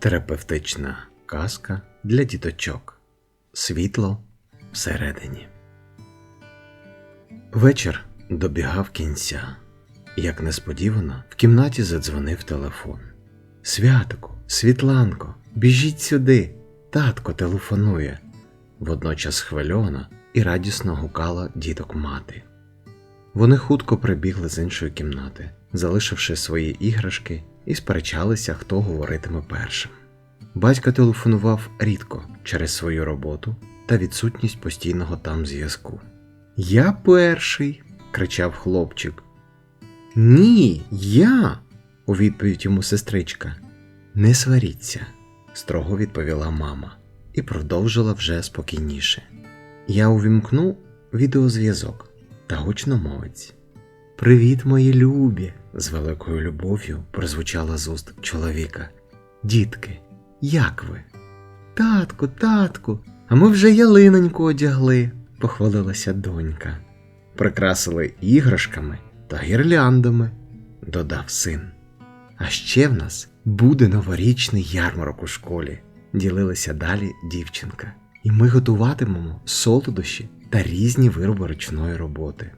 Терапевтична казка для діточок. Світло всередині. Вечір добігав кінця. Як несподівано, в кімнаті задзвонив телефон. Святику, Світланко, біжіть сюди. Татко телефонує. Водночас схвильована і радісно гукала діток мати. Вони хутко прибігли з іншої кімнати, залишивши свої іграшки, і сперечалися, хто говоритиме першим. Батько телефонував рідко через свою роботу та відсутність постійного там зв'язку. Я перший. кричав хлопчик. Ні, я. у відповідь йому сестричка. Не сваріться, строго відповіла мама і продовжила вже спокійніше. Я увімкну відеозв'язок та гучномовець. Привіт, мої любі! з великою любов'ю прозвучала з уст чоловіка. Дітки, як ви? Татку, татку, а ми вже ялиноньку одягли, похвалилася донька. Прикрасили іграшками та гірляндами, додав син. А ще в нас буде новорічний ярмарок у школі, ділилася далі дівчинка, і ми готуватимемо солодощі та різні вироби ручної роботи.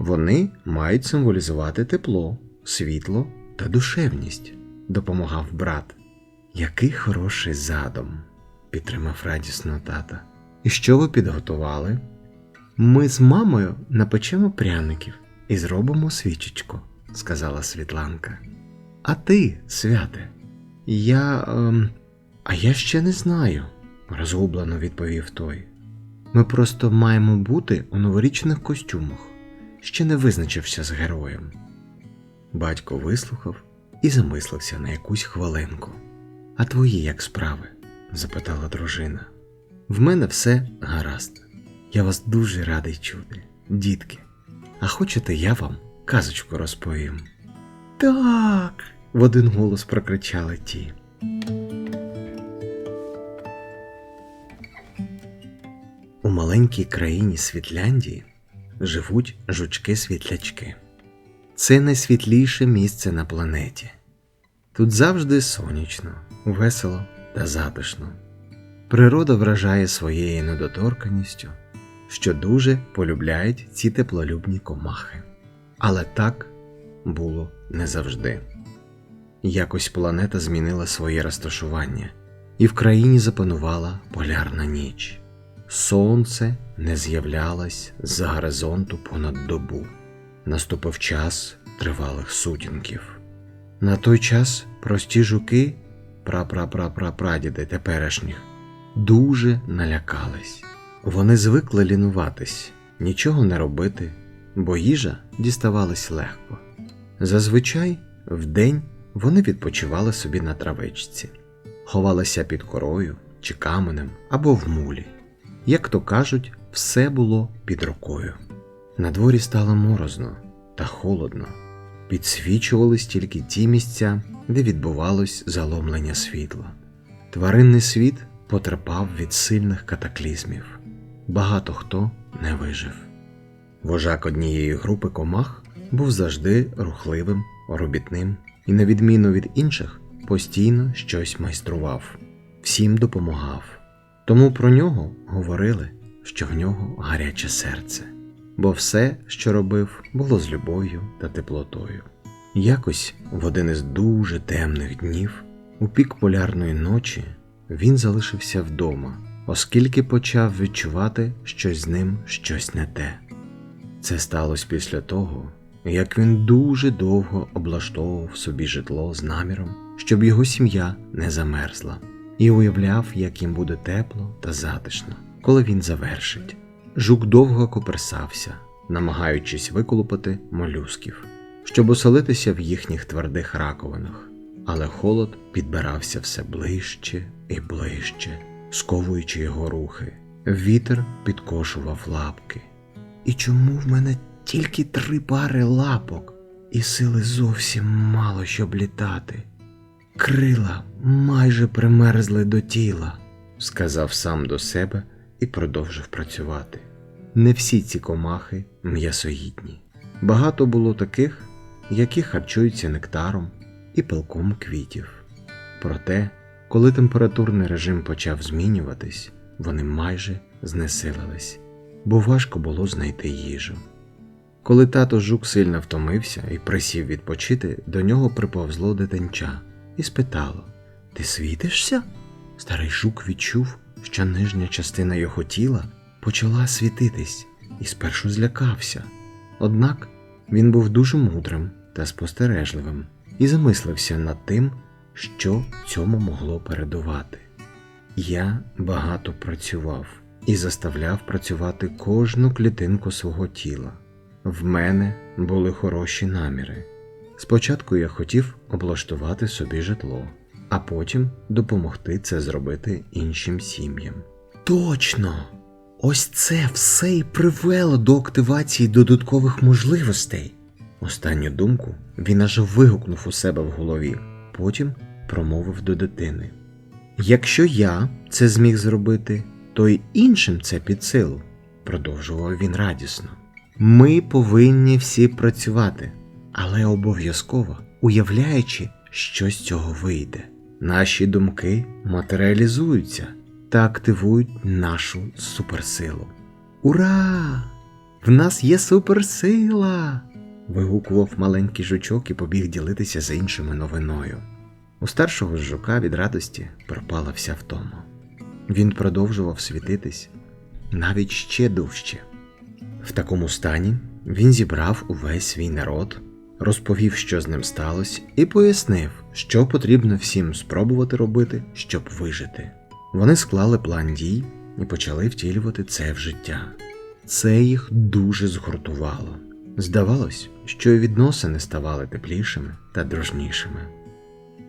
Вони мають символізувати тепло, світло та душевність, допомагав брат. Який хороший задум, підтримав радісно тата. І що ви підготували? Ми з мамою напечемо пряників і зробимо свічечку, сказала Світланка. А ти, святе, я. Ем, а я ще не знаю, розгублено відповів той. Ми просто маємо бути у новорічних костюмах, ще не визначився з героєм. Батько вислухав і замислився на якусь хвилинку. А твої як справи? запитала дружина. В мене все гаразд. Я вас дуже радий чути, дітки. А хочете, я вам казочку розповім? Так. в один голос прокричали ті. У маленькій країні Світляндії живуть жучки-світлячки. Це найсвітліше місце на планеті. Тут завжди сонячно, весело та затишно. Природа вражає своєю недоторканістю, що дуже полюбляють ці теплолюбні комахи. Але так було не завжди. Якось планета змінила своє розташування, і в країні запанувала полярна ніч. Сонце не з'являлось з горизонту понад добу. Наступив час тривалих сутінків. На той час прості жуки, прапрапрапрапрадіди теперішніх, дуже налякались. Вони звикли лінуватись, нічого не робити, бо їжа діставалась легко. Зазвичай вдень вони відпочивали собі на травичці, ховалися під корою чи каменем або в мулі. Як то кажуть, все було під рукою. На дворі стало морозно та холодно, підсвічувались тільки ті місця, де відбувалось заломлення світла. Тваринний світ потерпав від сильних катаклізмів. Багато хто не вижив. Вожак однієї групи комах був завжди рухливим, робітним і, на відміну від інших, постійно щось майстрував, всім допомагав. Тому про нього говорили, що в нього гаряче серце, бо все, що робив, було з любов'ю та теплотою. Якось в один із дуже темних днів, у пік полярної ночі, він залишився вдома, оскільки почав відчувати, що з ним щось не те. Це сталося після того, як він дуже довго облаштовував собі житло з наміром, щоб його сім'я не замерзла, і уявляв, як їм буде тепло та затишно, коли він завершить. Жук довго коперсався, намагаючись виколупати молюсків, щоб оселитися в їхніх твердих раковинах, але холод підбирався все ближче і ближче, сковуючи його рухи. Вітер підкошував лапки. І чому в мене тільки три пари лапок, і сили зовсім мало щоб літати? Крила майже примерзли до тіла, сказав сам до себе і продовжив працювати. Не всі ці комахи м'ясоїдні. Багато було таких, які харчуються нектаром і пилком квітів. Проте Коли температурний режим почав змінюватись, вони майже знесилились, бо важко було знайти їжу. Коли тато жук сильно втомився і присів відпочити, до нього приповзло дитинча і спитало: Ти світишся? Старий жук відчув, що нижня частина його тіла почала світитись і спершу злякався. Однак він був дуже мудрим та спостережливим і замислився над тим, що цьому могло передувати. Я багато працював і заставляв працювати кожну клітинку свого тіла. В мене були хороші наміри. Спочатку я хотів облаштувати собі житло, а потім допомогти це зробити іншим сім'ям. Точно! Ось це все і привело до активації додаткових можливостей. Останню думку він аж вигукнув у себе в голові, потім промовив до дитини. Якщо я це зміг зробити, то й іншим це під силу, продовжував він радісно. Ми повинні всі працювати, але обов'язково уявляючи, що з цього вийде. Наші думки матеріалізуються та активують нашу суперсилу. Ура! В нас є суперсила! вигукував маленький жучок і побіг ділитися з іншими новиною. У старшого жука від радості пропала вся втома. Він продовжував світитись навіть ще дужче. В такому стані він зібрав увесь свій народ, розповів, що з ним сталося, і пояснив, що потрібно всім спробувати робити, щоб вижити. Вони склали план дій і почали втілювати це в життя. Це їх дуже згуртувало. Здавалось, що і відносини ставали теплішими та дружнішими.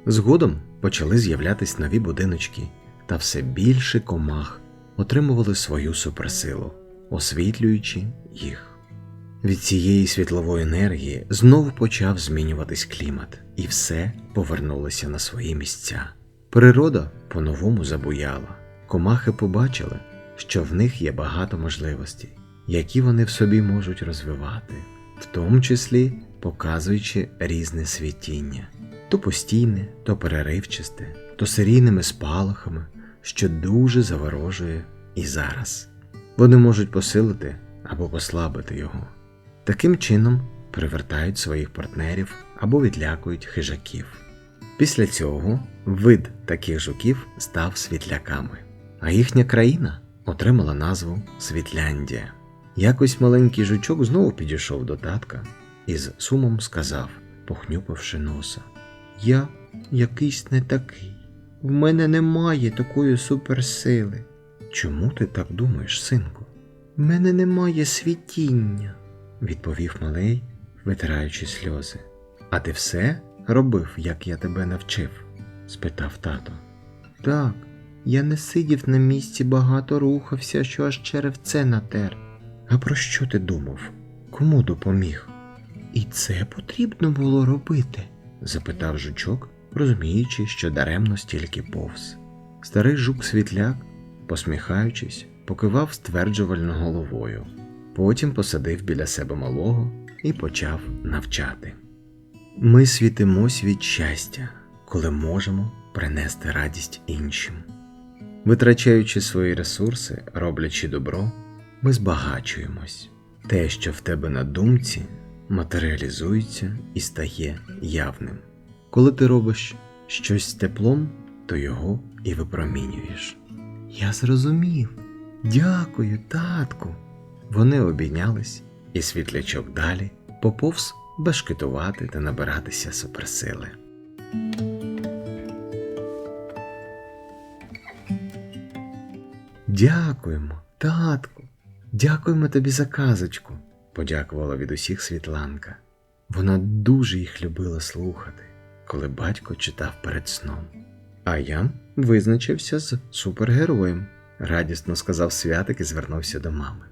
Згодом почали з'являтись нові будиночки, та все більше комах отримували свою суперсилу, освітлюючи їх. Від цієї світлової енергії знову почав змінюватись клімат, і все повернулося на свої місця. Природа по-новому забуяла. Комахи побачили, що в них є багато можливостей, які вони в собі можуть розвивати, в тому числі показуючи різне світіння, то постійне, то переривчасте, то серійними спалахами, що дуже заворожує і зараз. Вони можуть посилити або послабити його. Таким чином привертають своїх партнерів або відлякують хижаків. Після цього вид таких жуків став світляками, а їхня країна отримала назву Світляндія. Якось маленький жучок знову підійшов до татка і з сумом сказав, похнюпивши носа: Я якийсь не такий. В мене немає такої суперсили. Чому ти так думаєш, синку? В мене немає світіння, відповів малий, витираючи сльози. А ти все робив, як я тебе навчив? спитав тато. Так, я не сидів на місці, багато рухався, що аж черевце натер. А про що ти думав? Кому допоміг? І це потрібно було робити? запитав жучок, розуміючи, що даремно стільки повз. Старий жук світляк, посміхаючись, покивав стверджувально головою. Потім посадив біля себе малого і почав навчати. Ми світимось від щастя, коли можемо принести радість іншим. Витрачаючи свої ресурси, роблячи добро, ми збагачуємось. Те, що в тебе на думці, матеріалізується і стає явним. Коли ти робиш щось з теплом, то його і випромінюєш. Я зрозумів. Дякую, татку. Вони обійнялись, і світлячок далі поповз бешкетувати та набиратися суперсили. Дякуємо, татку, дякуємо тобі за казочку, подякувала від усіх Світланка. Вона дуже їх любила слухати, коли батько читав перед сном. А я визначився з супергероєм, радісно сказав святик і звернувся до мами.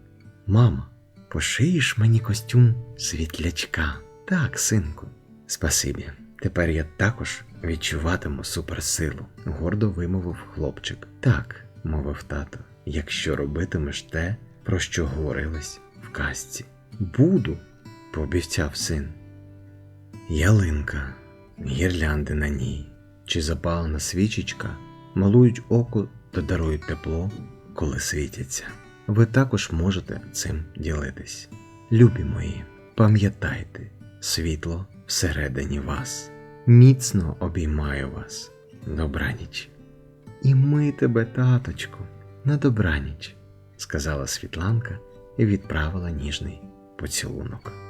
Мама, пошиєш мені костюм світлячка? Так, синку. Спасибі. Тепер я також відчуватиму суперсилу, гордо вимовив хлопчик. Так, мовив тато, якщо робитимеш те, про що говорилось в казці. Буду, пообіцяв син. Ялинка, гірлянди на ній, чи запалена свічечка, малують око та дарують тепло, коли світяться. Ви також можете цим ділитись. Любі мої, пам'ятайте, світло всередині вас. Міцно обіймаю вас. Добраніч. І ми тебе, таточку, на добраніч, сказала Світланка і відправила ніжний поцілунок.